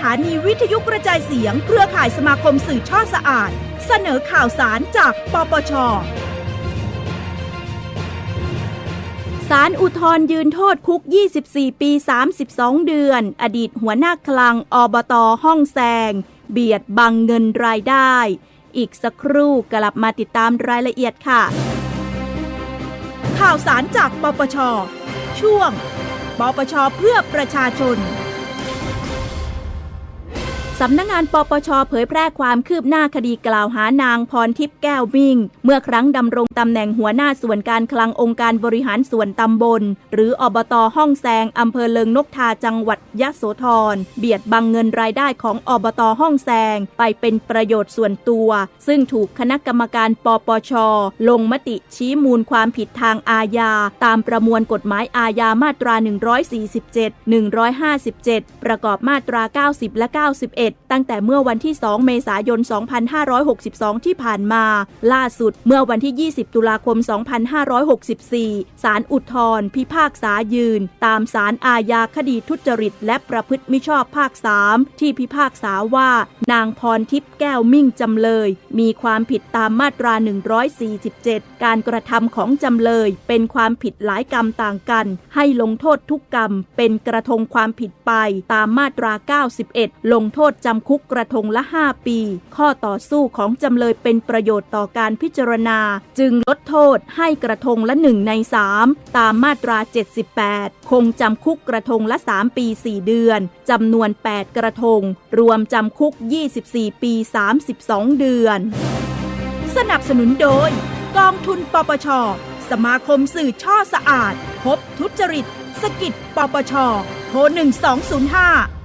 ถานีวิทยุกระจายเสียง เครือข่ายสมาคมสื่อช่อสะอาด เสนอข่าวสารจากปปชสารอุทธร์ยืนโทษคุก 24 ปี 32 เดือน อดีตหัวหน้าคลังอบตห้องแซง เบียดบังเงินรายได้ อีกสักครู่กลับมาติดตามรายละเอียดค่ะ ข่าวสารจากปปช ช่วง ปปชเพื่อประชาชน สำนักงงานปปชเผยแพร่ความคืบหน้าคดีกล่าวหานางพรทิพย์แก้วมิ่ง เมื่อครั้งดำรงตำแหน่งหัวหน้าส่วนการคลังองค์การบริหารส่วนตำบล หรืออบตห้องแซงอำเภอเลิงนกทาจังหวัดยะโสธรเบียดบังเงินรายได้ของอบตห้องแซงไปเป็นประโยชน์ส่วนตัว ซึ่งถูกคณะกรรมการปปช ลงมติชี้มูลความผิดทางอาญา ตามประมวลกฎหมายอาญามาตรา 147 157 ประกอบมาตรา 90 และ 91ตั้งแต่เมื่อวันที่ 2 เมษายน 2562 ที่ผ่านมา ล่าสุดเมื่อวันที่ 20 ตุลาคม 2564 ศาลอุทธรพิพากษายืน ตามศาลอาญาคดีทุจริต และประพฤติมิชอบภาค 3 ที่พิพากษาว่า นางพรทิพย์แก้วมิ่งจำเลย มีความผิดตามมาตรา 147 การกระทำของจำเลย เป็นความผิดหลายกรรมต่างกัน ให้ลงโทษทุกกรรมเป็นกระทงความผิดไปตามมาตรา 91 ลงโทษจำคุกกระทงละ 5 ปี ข้อต่อสู้ของจำเลยเป็นประโยชน์ต่อการพิจารณา จึงลดโทษให้กระทงละ 1 ใน 3 ตามมาตรา 78 คงจำคุกกระทงละ 3 ปี 4 เดือนจำนวน 8 กระทง รวมจำคุก 24 ปี 32 เดือน สนับสนุนโดย กองทุนปปช สมาคมสื่อช่อสะอาด พบทุจริตสกิดปปชโทร1205